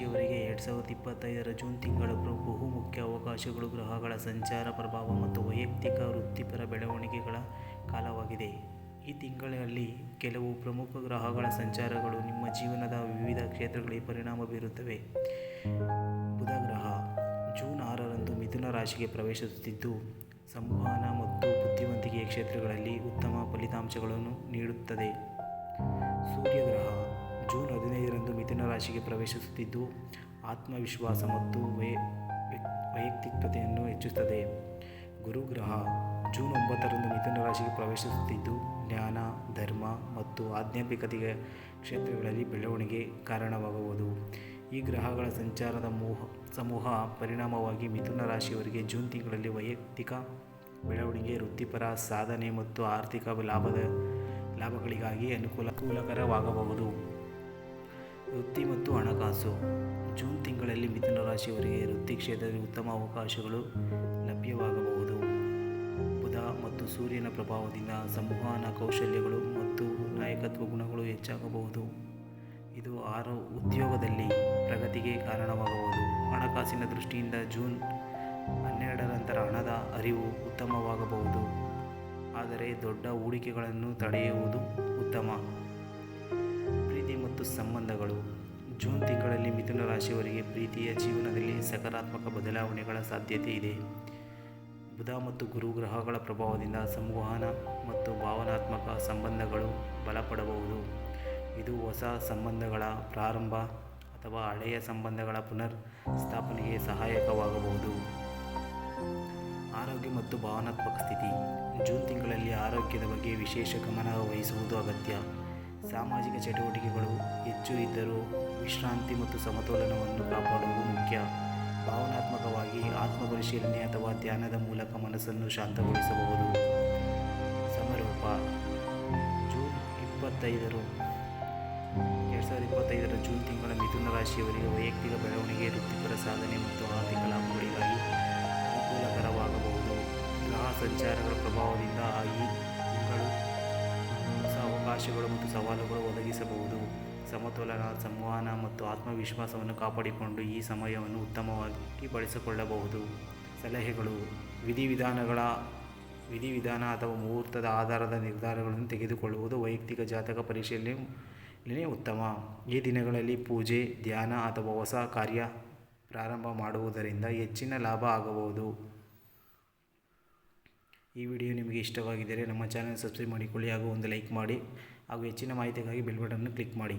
ರಾಶಿಯವರಿಗೆ ಎರಡು ಸಾವಿರದ ಇಪ್ಪತ್ತೈದರ ಜೂನ್ ತಿಂಗಳ ಬಹು ಮುಖ್ಯ ಅವಕಾಶಗಳು ಗ್ರಹಗಳ ಸಂಚಾರ ಪ್ರಭಾವ ಮತ್ತು ವೈಯಕ್ತಿಕ ವೃತ್ತಿಪರ ಬೆಳವಣಿಗೆಗಳ ಕಾಲವಾಗಿದೆ. ಈ ತಿಂಗಳಲ್ಲಿ ಕೆಲವು ಪ್ರಮುಖ ಗ್ರಹಗಳ ಸಂಚಾರಗಳು ನಿಮ್ಮ ಜೀವನದ ವಿವಿಧ ಕ್ಷೇತ್ರಗಳಿಗೆ ಪರಿಣಾಮ ಬೀರುತ್ತವೆ. ಬುಧ ಗ್ರಹ ಜೂನ್ ಆರರಂದು ಮಿಥುನ ರಾಶಿಗೆ ಪ್ರವೇಶಿಸುತ್ತಿದ್ದು, ಸಂವಹನ ಮತ್ತು ಬುದ್ಧಿವಂತಿಕೆಯ ಕ್ಷೇತ್ರಗಳಲ್ಲಿ ಉತ್ತಮ ಫಲಿತಾಂಶಗಳನ್ನು ನೀಡುತ್ತದೆ. ಸೂರ್ಯ ರಾಶಿಗೆ ಪ್ರವೇಶಿಸುತ್ತಿದ್ದು, ಆತ್ಮವಿಶ್ವಾಸ ಮತ್ತು ವೈ, ವೈಯಕ್ತಿಕತೆಯನ್ನು ಹೆಚ್ಚಿಸುತ್ತದೆ. ಗುರುಗ್ರಹ, ಜೂನ್ ಒಂಬತ್ತರಂದು ಮಿಥುನ ರಾಶಿಗೆ ಪ್ರವೇಶಿಸುತ್ತಿದ್ದು, ಜ್ಞಾನ, ಧರ್ಮ ಮತ್ತು ಆಧ್ಯಾತ್ಮಿಕತೆಯ ಕ್ಷೇತ್ರಗಳಲ್ಲಿ ಬೆಳವಣಿಗೆ ಕಾರಣವಾಗಬಹುದು ಈ ಗ್ರಹಗಳ ಸಂಚಾರದ ಮೋಹ, ಸಮೂಹ ಪರಿಣಾಮವಾಗಿ ಮಿಥುನ ರಾಶಿಯವರಿಗೆ ಜೂನ್ ತಿಂಗಳಲ್ಲಿ ವೈಯಕ್ತಿಕ ಬೆಳವಣಿಗೆ, ವೃತ್ತಿಪರ ಸಾಧನೆ ಮತ್ತು ಆರ್ಥಿಕ ಲಾಭದ, ಲಾಭಗಳಿಗಾಗಿ ಅನುಕೂಲ ಅನುಕೂಲಕರವಾಗಬಹುದು. ವೃತ್ತಿ ಮತ್ತು ಹಣಕಾಸು. ಜೂನ್ ತಿಂಗಳಲ್ಲಿ ಮಿಥುನ ರಾಶಿಯವರಿಗೆ ವೃತ್ತಿ ಕ್ಷೇತ್ರದಲ್ಲಿ ಉತ್ತಮ ಅವಕಾಶಗಳು ಲಭ್ಯವಾಗಬಹುದು. ಬುಧ ಮತ್ತು ಸೂರ್ಯನ ಪ್ರಭಾವದಿಂದ ಸಂವಹನ ಕೌಶಲ್ಯಗಳು ಮತ್ತು ನಾಯಕತ್ವ ಗುಣಗಳು ಹೆಚ್ಚಾಗಬಹುದು. ಇದು ಆರು ಉದ್ಯೋಗದಲ್ಲಿ ಪ್ರಗತಿಗೆ ಕಾರಣವಾಗಬಹುದು. ಹಣಕಾಸಿನ ದೃಷ್ಟಿಯಿಂದ ಜೂನ್ ಹನ್ನೆರಡರ ನಂತರ ಹಣದ ಅರಿವು ಉತ್ತಮವಾಗಬಹುದು. ಆದರೆ ದೊಡ್ಡ ಹೂಡಿಕೆಗಳನ್ನು ತಡೆಯುವುದು ಉತ್ತಮ. ಮತ್ತು ಸಂಬಂಧಗಳು. ಜೂನ್ ತಿಂಗಳಲ್ಲಿ ಮಿಥುನ ರಾಶಿಯವರಿಗೆ ಪ್ರೀತಿಯ ಜೀವನದಲ್ಲಿ ಸಕಾರಾತ್ಮಕ ಬದಲಾವಣೆಗಳ ಸಾಧ್ಯತೆ ಇದೆ. ಬುಧ ಮತ್ತು ಗುರು ಗ್ರಹಗಳ ಪ್ರಭಾವದಿಂದ ಸಂವಹನ ಮತ್ತು ಭಾವನಾತ್ಮಕ ಸಂಬಂಧಗಳು ಬಲಪಡಬಹುದು. ಇದು ಹೊಸ ಸಂಬಂಧಗಳ ಪ್ರಾರಂಭ ಅಥವಾ ಹಳೆಯ ಸಂಬಂಧಗಳ ಪುನರ್ ಸ್ಥಾಪನೆಗೆ ಸಹಾಯಕವಾಗಬಹುದು. ಆರೋಗ್ಯ ಮತ್ತು ಭಾವನಾತ್ಮಕ ಸ್ಥಿತಿ. ಜೂನ್ ತಿಂಗಳಲ್ಲಿ ಆರೋಗ್ಯದ ಬಗ್ಗೆ ವಿಶೇಷ ಗಮನ ವಹಿಸುವುದು ಅಗತ್ಯ. ಸಾಮಾಜಿಕ ಚಟುವಟಿಕೆಗಳು ಹೆಚ್ಚು ಇದ್ದರೂ ವಿಶ್ರಾಂತಿ ಮತ್ತು ಸಮತೋಲನವನ್ನು ಕಾಪಾಡುವುದು ಮುಖ್ಯ. ಭಾವನಾತ್ಮಕವಾಗಿ ಆತ್ಮಪರಿಶೀಲನೆ ಅಥವಾ ಧ್ಯಾನದ ಮೂಲಕ ಮನಸ್ಸನ್ನು ಶಾಂತಗೊಳಿಸಬಹುದು. ಸಮಾರೋಪ. ಜೂನ್ ಇಪ್ಪತ್ತೈದರು ಎರಡು ಸಾವಿರದ ಇಪ್ಪತ್ತೈದರ ಜೂನ್ ತಿಂಗಳ ಮಿಥುನ ರಾಶಿಯವರಿಗೆ ವೈಯಕ್ತಿಕ ಬೆಳವಣಿಗೆ, ವೃತ್ತಿಪರ ಸಾಧನೆ ಮತ್ತು ಆರ್ಥಿಕ ಲಾಭಗಳಿಗಾಗಿ ಅನುಕೂಲಕರವಾಗಬಹುದು. ಗ್ರಹ ಸಂಚಾರಗಳ ಪ್ರಭಾವದಿಂದ ಈ ಅವಕಾಶಗಳು ಮತ್ತು ಸವಾಲುಗಳು ಒದಗಿಸಬಹುದು. ಸಮತೋಲನ, ಸಂವಹನ ಮತ್ತು ಆತ್ಮವಿಶ್ವಾಸವನ್ನು ಕಾಪಾಡಿಕೊಂಡು ಈ ಸಮಯವನ್ನು ಉತ್ತಮವಾಗಿ ಬಳಸಿಕೊಳ್ಳಬಹುದು. ಸಲಹೆಗಳು, ವಿಧಿವಿಧಾನಗಳ, ವಿಧಿವಿಧಾನ ಅಥವಾ ಮುಹೂರ್ತದ ಆಧಾರದ ನಿರ್ಧಾರಗಳನ್ನು ತೆಗೆದುಕೊಳ್ಳುವುದು ವೈಯಕ್ತಿಕ ಜಾತಕ ಪರಿಶೀಲನೆ ಉತ್ತಮ. ಈ ದಿನಗಳಲ್ಲಿ ಪೂಜೆ, ಧ್ಯಾನ ಅಥವಾ ಹೊಸ ಕಾರ್ಯ ಪ್ರಾರಂಭ ಮಾಡುವುದರಿಂದ ಹೆಚ್ಚಿನ ಲಾಭ ಆಗಬಹುದು. ಈ ವಿಡಿಯೋ ನಿಮಗೆ ಇಷ್ಟವಾಗಿದ್ದರೆ ನಮ್ಮ ಚಾನಲ್ ಸಬ್ಸ್ಕ್ರೈಬ್ ಮಾಡಿಕೊಳ್ಳಿ ಹಾಗೂ ಒಂದು ಲೈಕ್ ಮಾಡಿ ಹಾಗೂ ಹೆಚ್ಚಿನ ಮಾಹಿತಿಗಾಗಿ ಬೆಲ್ ಬಟನ್ನು ಕ್ಲಿಕ್ ಮಾಡಿ.